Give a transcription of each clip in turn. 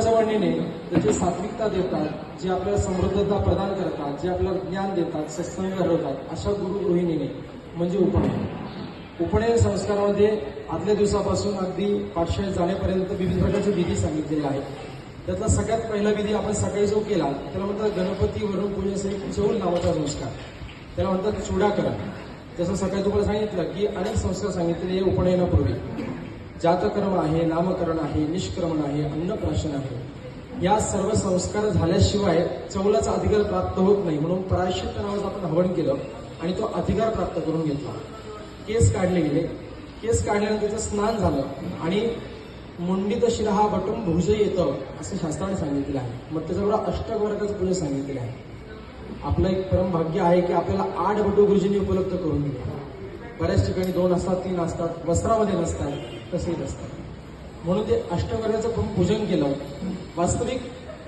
देवाजवळ नेणे त्याची सात्विकता देतात जे आपल्याला समृद्धता प्रदान करतात जे आपल्याला ज्ञान देतात सत्संग घडवतात अशा गुरु गृहिणीने म्हणजे उपनयन उपणे संस्कारामध्ये आदल्या दिवसापासून अगदी पाठशाळेत जाण्यापर्यंत विविध प्रकारचे विधी सांगितलेले आहेत. त्यातला सगळ्यात पहिला विधी आपण सकाळी जो केला त्याला म्हणतात गणपती वरून पूजेसाठी चौल नावाचा संस्कार. त्याला म्हणतात चुडाकरण जसं सकाळी तुम्हाला सांगितलं की अनेक संस्कार सांगितले हे उपनयनापूर्वी जातकर्म आहे नामकरण आहे निष्क्रमण आहे अन्नप्राशन आहे. या सर्व संस्कार झाल्याशिवाय चौलाचा अधिकार प्राप्त होत नाही. म्हणून प्रायश्चित नावाचं आपण हवन केलं आणि तो अधिकार प्राप्त करून घेतला. केस काढले गेले. केस काढल्यानंतर त्याचं स्नान झालं आणि मुंडित शिरहा बटून भुज येतं असं शास्त्राने सांगितलेलं आहे. मग त्याच्याबरोबर अष्टक वर्गाचं पूजा सांगितलेलं आहे. आपलं एक परम भाग्य आहे की आपल्याला आठ बटू गुरुजींनी उपलब्ध करून दिले. बऱ्याच ठिकाणी दोन असतात तीन असतात वस्त्रामध्ये नसतात. तसेही असतात. म्हणून ते अष्टवर्णाचं खूप पूजन केलं वास्तविक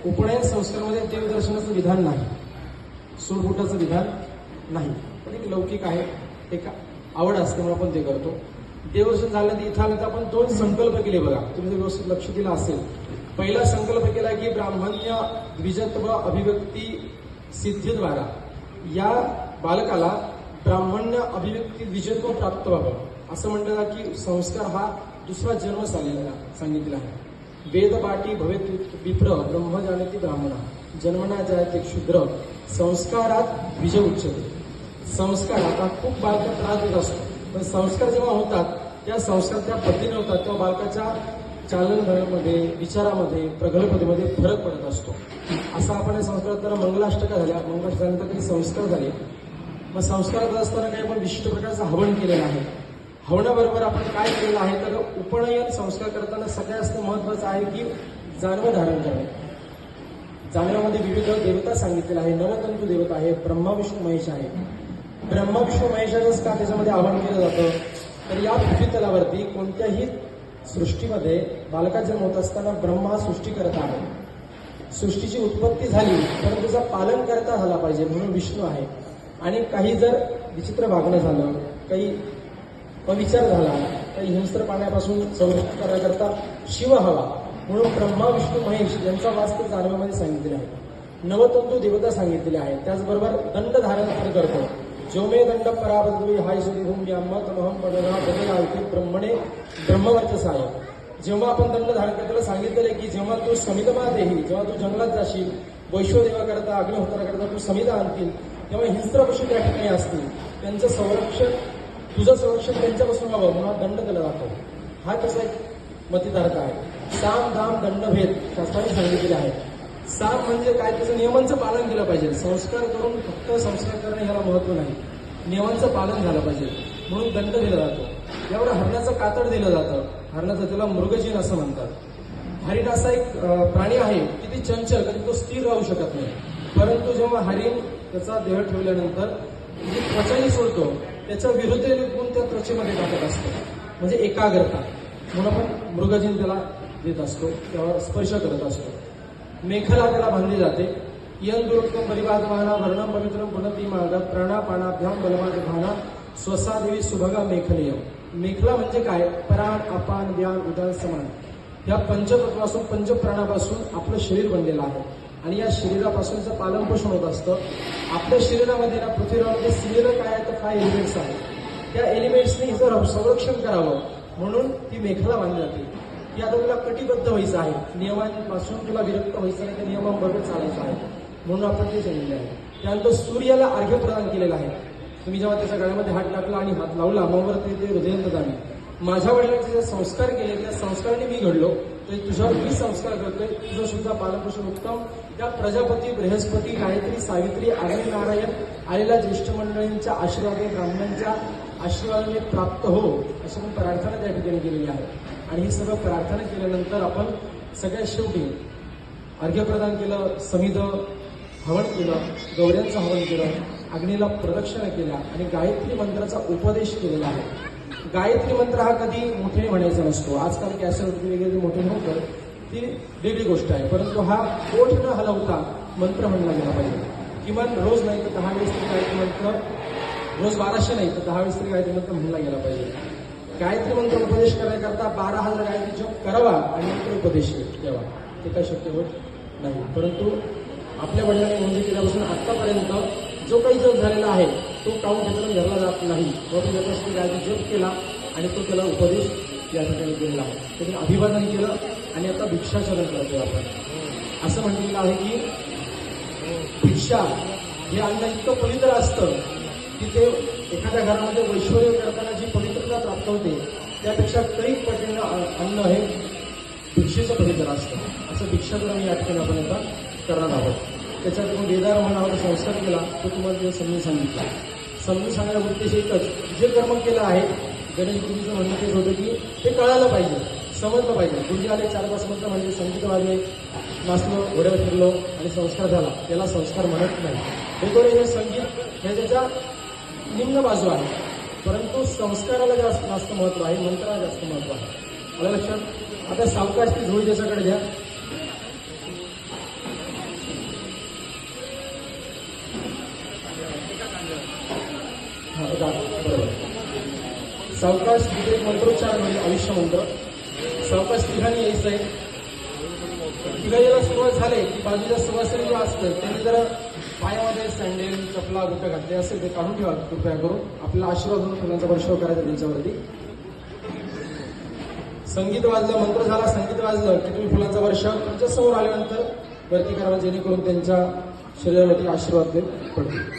उपनयन संस्कारामध्ये देवदर्शनाचं विधान नाही. सूडबुटाचं विधान नाही. पण एक लौकिक आहे. एक आवड असते म्हणून आपण ते करतो. देवदर्शन तर इथं आलं तर आपण दोन संकल्प केले बघा. तुम्ही जर व्यवस्थित लक्ष दिलं असेल. पहिला संकल्प केला की ब्राह्मण्य द्विजत्व अभिव्यक्ती सिद्धीद्वारा या बालकाला ब्राह्मण्य अभिव्यक्ती द्विजत्व प्राप्त व्हावं. असं म्हणलं की संस्कार हा दुसरा जन्म झालेला सांगितला आहे वेद भवेत विप्र ब्रह्म जाणती ब्राह्मणा. जन्मना जायते क्षुद्र. संस्कारात विजय उच्चते. संस्कार आता खूप बालका त्रास देत असतो. पण संस्कार जेव्हा होतात त्या संस्कार त्या पद्धतीने होतात. तेव्हा बालकाच्या चालनधरणामध्ये विचारामध्ये प्रगल्भतेमध्ये फरक पडत असतो. असा आपण या संस्कारात त्याला मंगलाष्टका झाल्या. मंगलाष्टका झाल्यानंतर काही संस्कार झाले? मग संस्कारात असताना काही आपण विशिष्ट प्रकारचं हवन केलेलं आहे. होण्याबरोबर आपण काय केलेलं आहे तर उपनयन संस्कार करताना सगळ्यात महत्वाचं आहे की जानवं धारण करणे. जानव्यामध्ये विविध देवता सांगितलेल्या आहे नवतंतू देवता आहे ब्रह्माविष्णू महेश आहे ब्रह्माविष्णू महेशाचंच का त्याच्यामध्ये आवाहन केलं जातं? तर या पृथ्वीतलावरती कोणत्याही सृष्टीमध्ये बालका जन्म होत असताना ब्रह्मा सृष्टी करत आहे. सृष्टीची उत्पत्ती झाली तर त्याचा पालन करता झाला पाहिजे म्हणून विष्णू आहे. आणि काही जर विचित्र वागणं झालं काही विचार झाला तर हिंस्त्र पाण्यापासून संरक्षण करण्याकरता शिव हवा म्हणून ब्रह्मा विष्णू महेश यांचा वास्तव जानव्यामध्ये सांगितलेला आहे. नवतंतू देवता सांगितलेले आहे. त्याचबरोबर दंड धारण करतो. जो मे दंड पराबद्वी हाय सुधीभूम याम्मा तमहम पदना बदलावती ब्रह्मणे ब्रह्मवर्चसाय. जेव्हा आपण दंड धारण करताना सांगितलेलं की जेव्हा तू समितमा देही जेव्हा तू जंगलात जाशील वैश्वदेवा करता अग्निहोत्रा करता तू समिता आणतील तेव्हा हिंस्त्र पशु त्या ठिकाणी असतील. त्यांचं संरक्षण तुझं संरक्षण त्यांच्यापासून व्हावं म्हणून हा दंड केला जातो. हा त्याचा एक मतिधारक आहे? साम दाम दंडभेद शास्त्राने सांगितलेले आहे साम म्हणजे काय? त्याचं नियमांचं पालन केलं पाहिजे. संस्कार करून फक्त संस्कार करणे ह्याला महत्त्व नाही. नियमांचं पालन झालं पाहिजे. म्हणून दंड दिला जातो. यावर हरणाचं कातड दिलं जातं. हरणाचं त्याला मृगजीन असं म्हणतात. हरिण असा एक प्राणी आहे. की ती चंचल कधी तो स्थिर राहू शकत नाही. परंतु जेव्हा हरिण त्याचा देह ठेवल्यानंतर म्हणजे जी त्वचाही सोडतो त्याच्या विरुद्ध गुण त्या त्वचेमध्ये टाकत असतो? म्हणजे एकाग्रता. म्हणून आपण मृगजीन त्याला देत असतो त्यावर स्पर्श करत असतो. मेखला त्याला बांधली जाते. यन दुरुक्तम परिवाद वाहना वर्णम पवित्रम पुनती मार्ग प्राणापानाभ्याम बलवाद भाना स्वसादेवी सुभगा मेखलेय मेखला म्हणजे काय? प्राण अपान व्यान उदान समान. या पंचतत्वापासून पंचप्राणापासून आपलं शरीर बनलेलं आहे. आणि या शरीरापासूनचं पालन पोषण होत असतं. आपल्या शरीरामध्ये ना पृथ्वीरामध्ये सिलेलं काय आहे तर काय एलिमेंट्स आहेत? त्या एलिमेंट्सनी जर संरक्षण करावं. म्हणून ती मेखला बांधली जाते. की आता तुला कटिबद्ध व्हायचं आहे. नियमांपासून तुला विरक्त व्हायचं नाही त्या नियमांबरोबर चालायचं आहे. म्हणून आपण ते सांगितले आहे. त्यानंतर सूर्याला अर्घ्य प्रदान केलेलं आहे. तुम्ही जेव्हा त्याच्या गळ्यामध्ये हात टाकला आणि हात लावला मग ते ते हृदयंत जाणे माझ्या वडिलांचे जे संस्कार केले त्या संस्काराने मी घडलो. तर तुझ्यावर मी संस्कार करतोय. तुझं सुद्धा पालनपोषण उत्तम. त्या प्रजापती बृहस्पती गायत्री सावित्री आर्य नारायण आलेल्या ज्येष्ठ मंडळींच्या आशीर्वादे ब्राह्मणांच्या आशीर्वादाने प्राप्त हो अशी पण प्रार्थना त्या ठिकाणी केलेली आहे. आणि ही सगळं प्रार्थना केल्यानंतर आपण सगळ्यात शेवटी अर्घ्य प्रदान केलं समिध हवन केलं गौऱ्यांचं हवन केलं अग्नीला प्रदक्षिणा केल्या आणि गायत्री मंत्राचा उपदेश केलेला आहे. गायत्री मंत्र हा कधी मोठे म्हणायचा नसतो. आजकाल कॅसेट वगैरे मोठे नव्हतं. ती वेगळी गोष्ट आहे. परंतु हा ओठ न हलवता मंत्र म्हणला गेला पाहिजे. किमान रोज नाही तर दहा वेळेस तरी गायत्री मंत्र रोज बाराशे नाही तर दहा वेळेस तरी गायत्री मंत्र म्हणला गेला पाहिजे. गायत्री मंत्र उपदेश करण्याकरता बारा हजार गायत्री जप करावा आणि नंतर उपदेश द्यावा ते काय शक्य होत नाही. परंतु आपल्या वडिलांनी म्हणजे केल्यापासून आत्तापर्यंत जो काही जप झालेला आहे तो काउंट त्याच्यातून धरला जात नाही व तो त्याच्याशी गायचा जप केला आणि तो त्याला उपदेश या ठिकाणी दिलेला आहे. त्यांनी अभिवादन केलं आणि आता भिक्षाचरण करतो आपण. असं म्हटलेलं आहे की भिक्षा हे अन्न इतकं पवित्र असतं की ते एखाद्या घरामध्ये वैश्वर्य करताना जी पवित्रता प्राप्त होते त्यापेक्षा कई पटीनं अन्न हे भिक्षेचं पवित्र असतं. असं भिक्षाचरण या ठिकाणी आपण आता करणार आहोत. त्याच्यात आपण बेदार म्हणावर संस्कार केला तो तुम्हाला त्या समजून सांगितला. समजून सांगण्याचा उद्देश एकच जे कर्म केलं आहे गणेश गुरुजीचं म्हणणं तेच होतं की ते कळायला पाहिजे समजलं पाहिजे. गुरुजी आले चार पाच मंत्र म्हणजे संगीत वाजले नाचलो घोड्यावर फिरलो आणि संस्कार झाला. त्याला संस्कार म्हणत नाही. हे हे संगीत हे त्याच्या निम्न बाजू आहे. परंतु संस्काराला जास्त जास्त महत्त्व आहे मंत्राला जास्त महत्त्व आहे. मला लक्षात? आता सावकाश ती झोळी ज्याच्याकडे घ्या सावकाश तिथे मंत्रोच्चार म्हणजे आयुष्य म्हणतं सावकाश तिघांनी यायचं आहे तिघा यायला सुरुवात झाले की बाजूच्या सुवासिनी जो असतं त्यांनी जर पायामध्ये सँडेल चपला बुटं घातले असेल ते काढून ठेवा. कृपया करून. आपला आशीर्वाद म्हणून फुलांचा वर्षाव करायचा त्यांच्यावरती. संगीत वाजलं मंत्र झाला संगीत वाजलं की तुम्ही फुलांचा वर्षाव तुमच्यासमोर आल्यानंतर वरती करावा जेणेकरून त्यांच्या शरीरावरती आशीर्वाद ते पडतील.